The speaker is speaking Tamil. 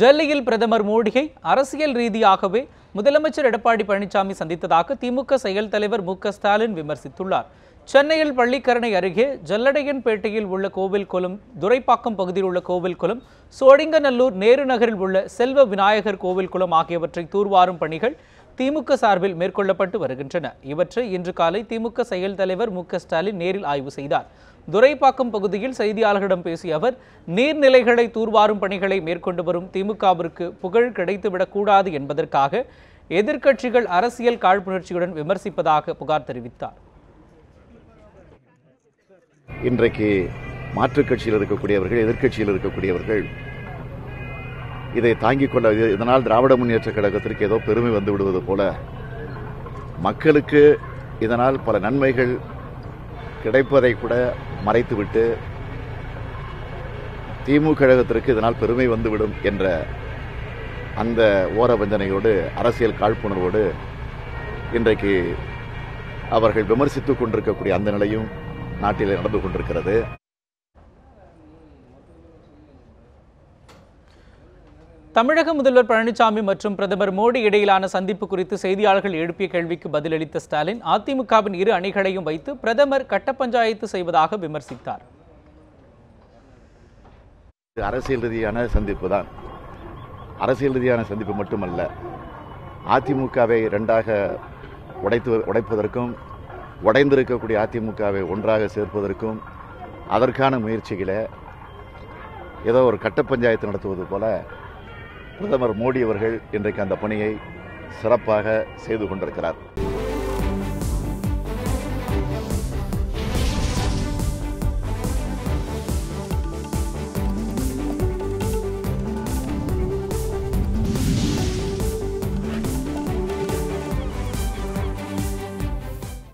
டெல்லியில் பிரதமர் மோடியை அரசியல் ரீதியாகவே முதலமைச்சர் எடப்பாடி பழனிசாமி சந்தித்ததாக திமுக செயல் தலைவர் மு ஸ்டாலின் விமர்சித்துள்ளார். சென்னையில் பள்ளிக்கரணை அருகே ஜல்லடையன்பேட்டையில் உள்ள கோவில் குளம் துரைப்பாக்கம் பகுதியில் உள்ள கோவில் குளம் சோடிங்கநல்லூர் நேரு நகரில் உள்ள செல்வ விநாயகர் கோவில் குளம் ஆகியவற்றை தூர்வாரும் பணிகள் திமுக சார்பில் மேற்கொள்ளப்பட்டு வருகின்றன. இவற்றை இன்று காலை திமுக செயல் தலைவர் மு ஸ்டாலின் நேரில் ஆய்வு செய்தார். துரைப்பாக்கம் பகுதியில் செய்தியாளர்களிடம் பேசிய அவர் நீர்நிலைகளை தூர்வாரும் பணிகளை மேற்கொண்டு வரும் திமுகவிற்கு புகழ் கிடைத்துவிடக்கூடாது என்பதற்காக எதிர்க்கட்சிகள் அரசியல் காழ்ப்புணர்ச்சியுடன் விமர்சிப்பதாக புகார் தெரிவித்தார். இன்றைக்கு மாற்றுக் கட்சியில் இருக்கக்கூடியவர்கள் எதிர்க்கட்சியில் இருக்கக்கூடியவர்கள் இதை தாங்கிக் கொள்ள இதனால் திராவிட முன்னேற்ற கழகத்திற்கு ஏதோ பெருமை வந்து விடுவது போல மக்களுக்கு இதனால் பல நன்மைகள் கிடைப்பதை கூட மறைத்துவிட்டு திமுக கழகத்திற்கு இதனால் பெருமை வந்துவிடும் என்ற அந்த ஓர வஞ்சனையோடு அரசியல் காழ்ப்புணர்வோடு இன்றைக்கு அவர்கள் விமர்சித்துக் கொண்டிருக்கக்கூடிய அந்த நிலையும் நாட்டிலே நடந்து கொண்டிருக்கிறது. தமிழக முதல்வர் பழனிசாமி மற்றும் பிரதமர் மோடி இடையிலான சந்திப்பு குறித்து செய்தியாளர்கள் எழுப்பிய கேள்விக்கு பதிலளித்த ஸ்டாலின் அதிமுகவின் இரு அணிகளையும் வைத்து பிரதமர் கட்ட பஞ்சாயத்து செய்வதாக விமர்சித்தார். இது அரசியல் ரீதியான சந்திப்பு தான். அரசியல் ரீதியான சந்திப்பு மட்டுமல்ல அதிமுகவை ரெண்டாக உடைத்து உடைப்பதற்கும் உடைந்திருக்கக்கூடிய அதிமுகவை ஒன்றாக சேர்ப்பதற்கும் அதற்கான முயற்சிகளை ஏதோ ஒரு கட்ட பஞ்சாயத்து நடத்துவது போல பிரதமர் மோடி அவர்கள் இன்றைக்கு அந்த பணியை சிறப்பாக செய்து கொண்டிருக்கிறார்.